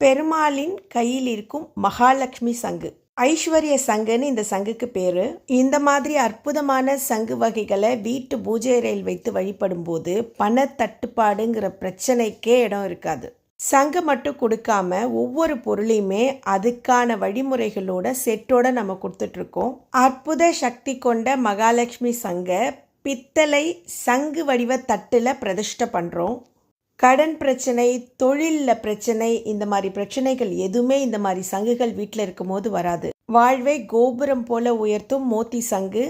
பெருமாளின் கையில் இருக்கும் மகாலட்சுமி சங்கு. ஐஸ்வர்ய சங்குன்னு இந்த சங்குக்கு பேர். இந்த மாதிரி அற்புதமான சங்கு வகைகளை வீட்டு பூஜை அறையில் வைத்து வழிபடும் போது பண தட்டுப்பாடுங்கிற பிரச்சனைக்கே இடம் இருக்காது. சங்கு மட்டும் கொடுக்காம ஒவ்வொரு பொருளையுமே அதுக்கான வழிமுறைகளோட செட்டோட நம்ம கொடுத்துட்டு இருக்கோம் அற்புத சக்தி கொண்ட மகாலட்சுமி சங்கை பித்தளை சங்கு வடிவ தட்டுல பிரதிஷ்டை பண்றோம். கடன் பிரச்சனை தொழிலில் பிரச்சனை இந்த மாதிரி பிரச்சனைகள் எதுவுமே இந்த மாதிரி சங்குகள் வீட்டில் இருக்கும்போது வராது. வாழ்வை கோபுரம் போல உயர்த்தும் மோத்தி சங்கு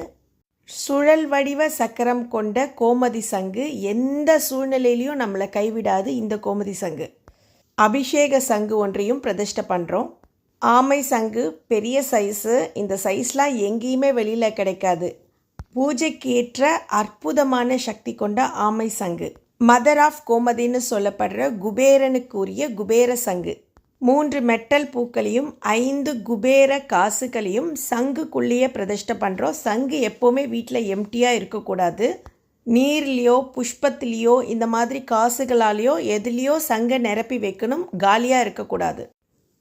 சுழல் வடிவ சக்கரம் கொண்ட கோமதி சங்கு எந்த சூழ்நிலையிலையும் நம்மளை கைவிடாது இந்த கோமதி சங்கு. அபிஷேக சங்கு ஒன்றையும் பிரதிஷ்டை பண்ணுறோம் ஆமை சங்கு பெரிய சைஸு இந்த சைஸ்லாம் எங்கேயுமே வெளியில் கிடைக்காது. பூஜைக்கு ஏற்ற அற்புதமான சக்தி கொண்ட ஆமை சங்கு. மதர் ஆஃப் கோமதின்னு சொல்லப்படுற குபேரனுக்குரிய குபேர சங்கு. மூன்று மெட்டல் பூக்களையும் ஐந்து குபேர காசுகளையும் சங்குக்குள்ளேயே பிரதிஷ்டை பண்ணுறோம் சங்கு எப்போவுமே வீட்டில் எம்டியாக இருக்கக்கூடாது. நீர்லேயோ புஷ்பத்துலேயோ இந்த மாதிரி காசுகளாலேயோ எதுலேயோ சங்கை நிரப்பி வைக்கணும். காலியாக இருக்கக்கூடாது.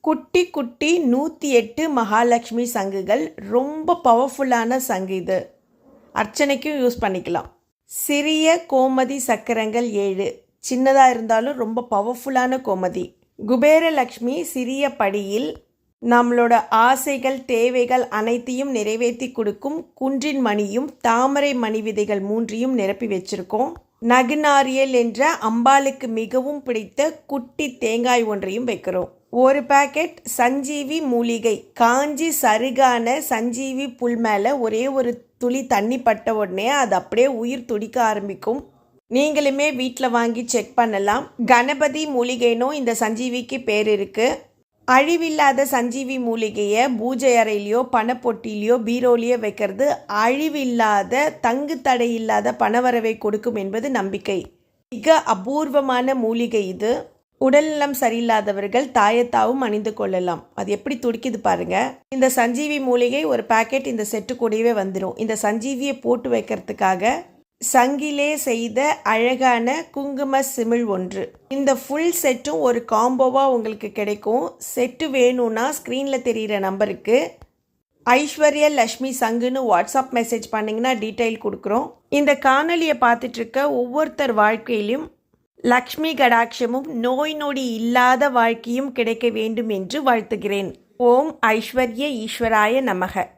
குட்டி குட்டி நூற்றி எட்டு மகாலட்சுமி சங்குகள். ரொம்ப பவர்ஃபுல்லான சங்கு இது. அர்ச்சனைக்கும் யூஸ் பண்ணிக்கலாம். சிறிய கோமதி சக்கரங்கள் ஏழு. சின்னதாக இருந்தாலும் ரொம்ப பவர்ஃபுல்லான கோமதி. குபேரலக்ஷ்மி சிறிய படியில் நம்மளோட ஆசைகள் தேவைகள் அனைத்தையும் நிறைவேற்றி கொடுக்கும் குன்றின் மணியும் தாமரை மணி விதைகள் மூன்றையும் நிரப்பி வச்சிருக்கோம். நகுநாரியல் என்ற அம்பாளுக்கு மிகவும் பிடித்த குட்டி தேங்காய் ஒன்றையும் வைக்கிறோம். ஒரு பாக்கெட் சஞ்சீவி மூலிகை காஞ்சி சருகான சஞ்சீவி புல் மேலே ஒரே ஒரு துளி தண்ணி பட்ட உடனே அது அப்படியே உயிர் துடிக்க ஆரம்பிக்கும். நீங்களுமே வீட்டில் வாங்கி செக் பண்ணலாம். கணபதி மூலிகைனும் இந்த சஞ்சீவிக்கு பேர் இருக்குது அழிவில்லாத சஞ்சீவி மூலிகையை பூஜை அறையிலையோ பணப்பொட்டிலையோ பீரோலையோ வைக்கிறது அழிவில்லாத தங்கு தடை இல்லாத பணவரவை கொடுக்கும் என்பது நம்பிக்கை. மிக அபூர்வமான மூலிகை இது. உடல்நலம் சரியில்லாதவர்கள் தாயத்தாவும் அணிந்து கொள்ளலாம். அது எப்படி துடிக்குது பாருங்க. இந்த சஞ்சீவி மூலிகை ஒரு பாக்கெட் இந்த செட்டு கூடவே வந்துடும் இந்த சஞ்சீவியை போட்டு வைக்கிறதுக்காக சங்கிலே செய்த அழகான குங்கும சிமிழ் ஒன்று. இந்த ஃபுல் செட்டும் ஒரு காம்போவாக உங்களுக்கு கிடைக்கும். செட்டு வேணும்னா ஸ்க்ரீனில் தெரிகிற நம்பருக்கு ஐஸ்வர்யா லக்ஷ்மி சங்குன்னு வாட்ஸ்அப் மெசேஜ் பண்ணிங்கன்னா டீட்டெயில் கொடுக்குறோம். இந்த காணொலியை பார்த்துட்டு இருக்க ஒவ்வொருத்தர் வாழ்க்கையிலும் லக்ஷ்மி கடாட்சமும் நோய் நொடி இல்லாத வாழ்க்கையும் கிடைக்க வேண்டும் என்று வாழ்த்துகிறேன். ஓம் ஐஸ்வர்ய ஈஸ்வராய நமக.